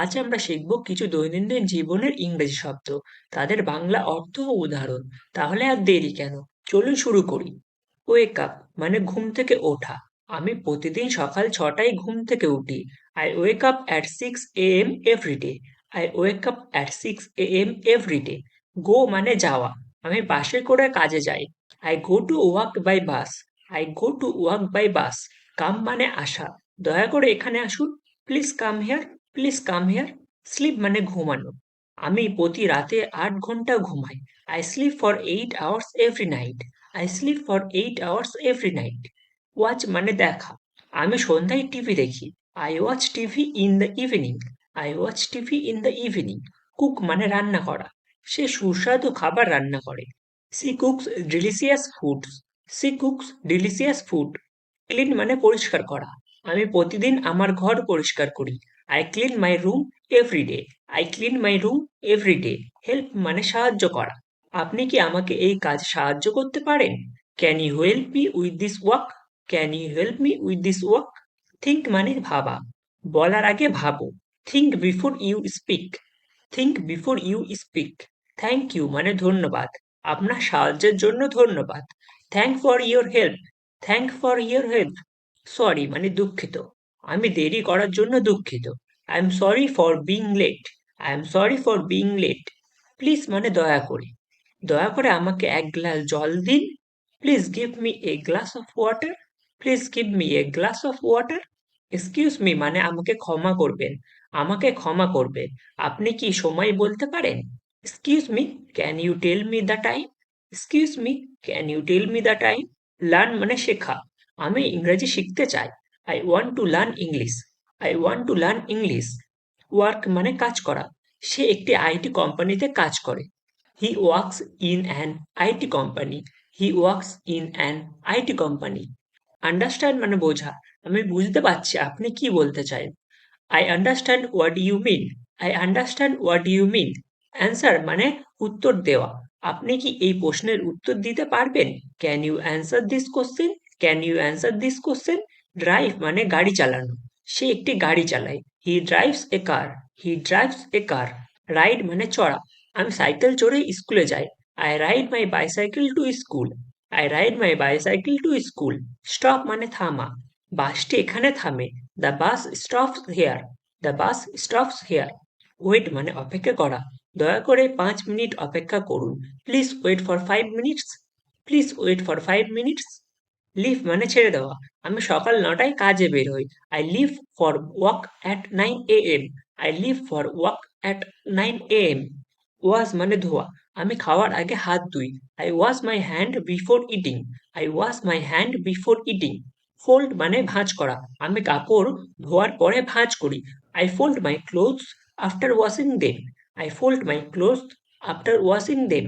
আজ আমরা শিখব কিছু দৈনন্দিন জীবনের ইংরেজি শব্দ। তাদের বাংলা অর্থ ও উদাহরণ। তাহলে আর দেরি কেন? চলুন শুরু করি। ওয়েক আপ মানে ঘুম থেকে ওঠা। আমি প্রতিদিন সকাল ছটায় ঘুম থেকে উঠি। I wake up at six A M every day I wake up at six A M every day go মানে যাওয়া। আমি বাসে করে কাজে যাই। I go to walk by bus I go to walk by bus come মানে আসা। দয়া করে এখানে আসুন। Please come here please come here sleep মানে ঘুমানো। আমি প্রতি রাতে আট ঘণ্টা ঘুমাই। I sleep for eight hours every night I sleep for eight hours every night watch মানে দেখা। আমি সন্ধ্যায় টিভি দেখি। I watch TV in the evening I watch TV in the evening cook মানে রান্না করা। সে সুস্বাদু খাবার রান্না করে। She cooks delicious foods she cooks delicious food clean মানে পরিষ্কার করা। আমি প্রতিদিন আমার ঘর পরিষ্কার করি। I clean my room every day I clean my room every day help মানে সাহায্য করা। আপনি কি আমাকে এই কাজ সাহায্য করতে পারেন? Can you help me with this work can you help me with this work think মানে ভাবা। বলার আগে ভাবো। Think before you speak think before you speak thank you মানে ধন্যবাদ। আপনার সাহায্যের জন্য ধন্যবাদ। Thank for your help thank for your help sorry মানে দুঃখিত। আমি দেরি করার জন্য দুঃখিত। I am sorry for being late I am sorry for being late please মানে দয়া করে। দয়া করে আমাকে এক গ্লাস জল দিন। Please give me a glass of water please give me a glass of water excuse me মানে আমাকে ক্ষমা করবেন। আমাকে ক্ষমা করবেন। আপনি কি সময় বলতে পারেন? Excuse me can you tell me the time excuse me can you tell me the time learn মানে শেখা। আমি ইংরেজি শিখতে চাই। I want to learn English I want to learn English work মানে কাজ করা। সে একটি আইটি কোম্পানিতে কাজ করে। He works in an IT company he works in an IT company understand মানে বোঝা। আমি বুঝতে পারছি আপনি কি বলতে চান I understand what you mean I understand what you mean answer মানে উত্তর দেওয়া। আপনি কি এই প্রশ্নের উত্তর দিতে পারবেন? Can you answer this question can you answer this question drive মানে গাড়ি চালানো। সে একটি গাড়ি চালায়। He drives a car he drives a car ride মানে চড়া। আমি সাইকেল চড়ে স্কুলে যাই। I ride my bicycle to school I ride my bicycle to school stop মানে থামা। বাসটি এখানে থামে। The bus stops here the bus stops here wait মানে অপেক্ষা করা। দয়া করে পাঁচ মিনিট অপেক্ষা করুন। Please wait for five minutes please wait for five minutes leave মানে ছেড়ে দেওয়া। আমি সকাল নটায় কাজে বের হই। I leave for walk at nine A M I leave for walk at nine A M wash মানে ধোয়া। আমি খাওয়ার আগে হাত ধুই। I wash my hand before eating I wash my hand before eating fold মানে ভাঁজ করা। আমি কাপড় ধোয়ার পরে ভাঁজ করি। I fold my clothes after washing them I fold my clothes after washing them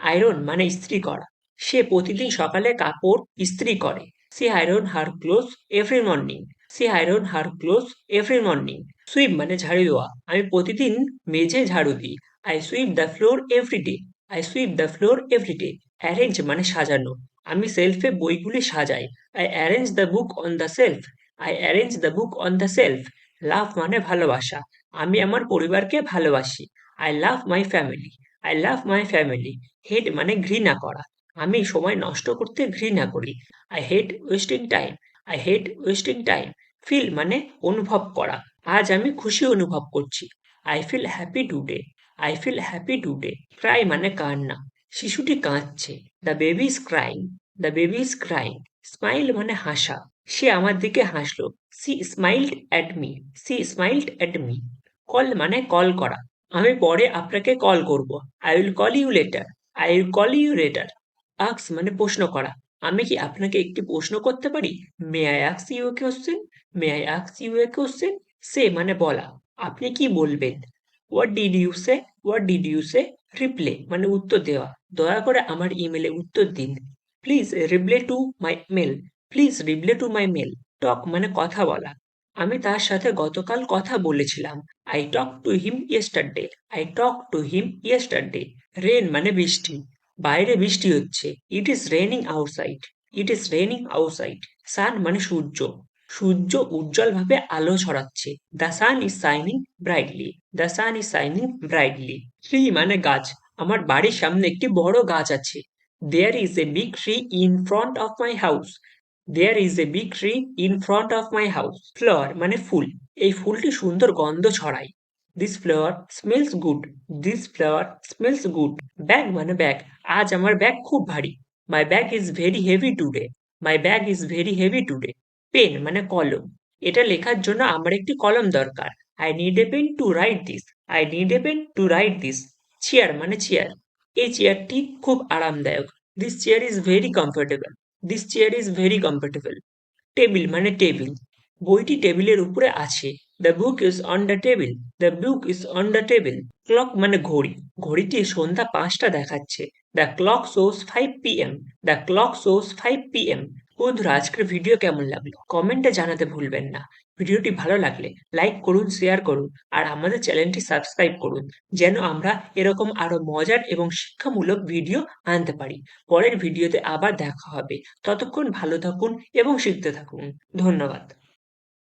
iron মানে ইস্ত্রি করা। সে প্রতিদিন সকালে কাপড় ইস্ত্রি করে। She iron her clothes every morning she iron her clothes every morning sweep মানে ঝাড়ু দেওয়া। আমি প্রতিদিন মেঝে ঝাড়ু দিই। I sweep the floor every day I sweep the floor every day arrange মানে সাজানো। আমি সেলফে বইগুলি সাজাই। I arrange the book on the shelf I arrange the book on the shelf love মানে ভালোবাসা। আমি আমার পরিবারকে ভালোবাসি। I love my family I love my family hate মানে ঘৃণা করা। আমি সময় নষ্ট করতে ঘৃণা করি। I hate wasting time I hate wasting time feel মানে অনুভব করা। আজ আমি খুশি অনুভব করছি। I feel happy today I feel happy today cry মানে কান্না। শিশুটি কাঁদছে। The baby is crying the baby is crying smile মানে হাসা। সে আমার দিকে হাসলো। She smiled at me she smiled at me call মানে কল করা। আমি পরে আপনাকে কল করব। I will call you later I will call you later আক্স মানে প্রশ্ন করা। আমি কি আপনাকে একটি প্রশ্ন করতে পারি? May I আক্স U A question may I আক্স U A question সে মানে বলা। আপনি কি বলবেন? What did you say what did you say replay মানে উত্তর দেওয়া। দয়া করে আমার ইমেলে উত্তর দিন। Please replay to my mail please replay to my mail টক মানে কথা বলা। আমি তার সাথে গতকাল কথা বলেছিলাম। I talk to him yesterday I talk to him yesterday rain মানে বৃষ্টি। বাইরে বৃষ্টি হচ্ছে। It is raining outside it is raining outside sun মানে সূর্য। সূর্য উজ্জ্বলভাবে আলো ছড়াচ্ছে। The sun is shining brightly the sun is shining brightly tree মানে গাছ। আমার বাড়ির সামনে একটি বড় গাছ আছে। There is a big tree in front of my house there is a big tree in front of my house flower মানে ফুল। এই ফুলটি সুন্দর গন্ধ ছড়ায়। This flower smells good this flower smells good bag মানে ব্যাগ আজ আমার ব্যাগ খুব ভারী। My bag is very heavy today my bag is very heavy today pen মানে কলম। এটা লেখার জন্য আমার একটি কলম দরকার। I need a pen to write this I need a pen to write this chair মানে চেয়ার এই চেয়ারটি খুব আরামদায়ক। This chair is very comfortable this chair is very comfortable table মানে টেবিল বইটি টেবিলের উপরে আছে। The book is on the table the book is on the table clock মানে ঘড়ি। ঘড়িটি সন্ধ্যা পাঁচটা দেখাচ্ছে। The clock shows five P M the clock shows five P M বন্ধুরা, আজকের ভিডিও কেমন লাগল? কমেন্টে জানাতে ভুলবেন না। ভিডিওটি ভালো লাগলে লাইক করুন শেয়ার করুন, আর আমাদের চ্যানেলটি সাবস্ক্রাইব করুন, যেন আমরা এরকম আরও মজার এবং শিক্ষামূলক ভিডিও আনতে পারি। পরের ভিডিওতে আবার দেখা হবে। ততক্ষণ ভালো থাকুন এবং শিখতে থাকুন। ধন্যবাদ।